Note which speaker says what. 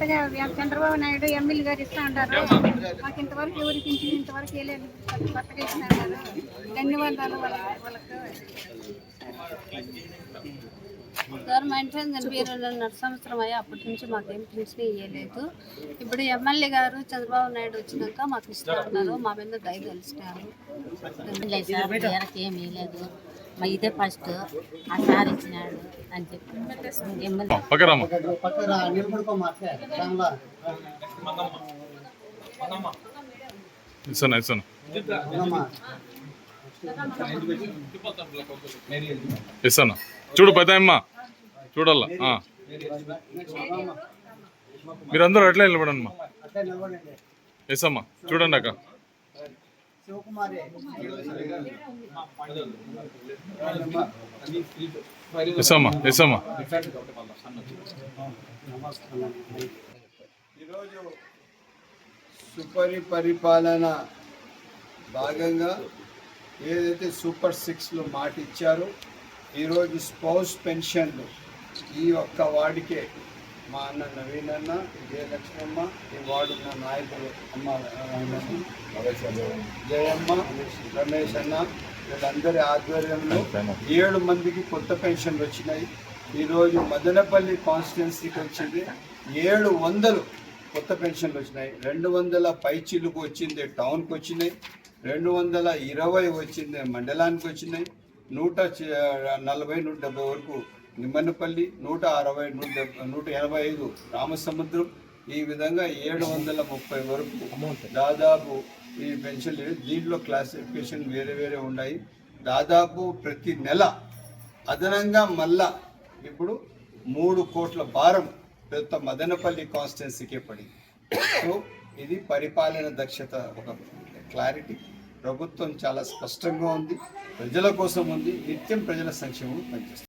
Speaker 1: కొత్తగా చంద్రబాబు నాయుడు ఎమ్మెల్యే గారు ఇస్తా ఉంటారు మాకు ఇంతవరకు ఎవరికి ఇంతవరకు వేయలేదు కొత్తగా ఇస్తున్నారు ధన్యవాదాలు వాళ్ళకి. వాళ్ళకు
Speaker 2: గవర్నమెంట్ చనిపోయి రెండున్నర సంవత్సరం అయ్యి అప్పటి నుంచి మాకేం పింఛన్ ఇవ్వలేదు ఇప్పుడు ఎమ్మెల్యే గారు చంద్రబాబు నాయుడు వచ్చినాక మాకు ఇస్తూ ఉన్నారు. మా మీద దయ
Speaker 3: వేరకి ఏమీ లేదు మా ఇదే ఫస్ట్. ఆ సార్ ఇచ్చినాడు అని చెప్పి ఎమ్మెల్యే
Speaker 4: ఇస్తాను చూడు పెద్దమ్మ. చూడాల మీరందరూ అట్లే నిలబడమ్మా ఎస్ అమ్మా చూడండి అక్క. ఎస్ అమ్మా ఎస్ అమ్మా
Speaker 5: ఈరోజు సుపరి పరిపాలన భాగంగా ఏదైతే సూపర్ సిక్స్లో మాట ఇచ్చారో ఈరోజు స్పౌస్ పెన్షన్లు ఈ ఒక్క వార్డుకే మా అన్న నవీన్ అన్న విజయలక్ష్మమ్మ ఈ వార్డు ఉన్న నాయకులు అమ్మ జయమ్మ రమేష్ అన్న వీళ్ళందరి ఆధ్వర్యంలో ఏడు మందికి కొత్త పెన్షన్లు వచ్చినాయి. ఈరోజు మదనపల్లి కాన్స్టిట్యున్సీకి వచ్చింది. ఏడు వందలు కొత్త పెన్షన్లు వచ్చినాయి. రెండు వందల పైచిలుకు వచ్చింది టౌన్కి వచ్చినాయి. రెండు వందల ఇరవై వచ్చింది మండలానికి వచ్చినాయి. నూట నలభై నూట డెబ్బై వరకు నిమ్మన్నపల్లి నూట అరవై నూట నూట ఎనభై ఐదు రామసముద్రం. ఈ విధంగా ఏడు వందల ముప్పై వరకు దాదాపు ఈ పెన్షన్లు దీంట్లో క్లాసిఫికేషన్ వేరే వేరే ఉన్నాయి. దాదాపు ప్రతి నెల అదనంగా మళ్ళా ఇప్పుడు మూడు కోట్ల భారం పెద్ద మదనపల్లి కాన్స్టిట్యున్సీకే పడింది. సో ఇది పరిపాలన దక్షత ఒక క్లారిటీ. ప్రభుత్వం చాలా స్పష్టంగా ఉంది. ప్రజల కోసం ఉంది. నిత్యం ప్రజల సంక్షేమం పనిచేస్తుంది.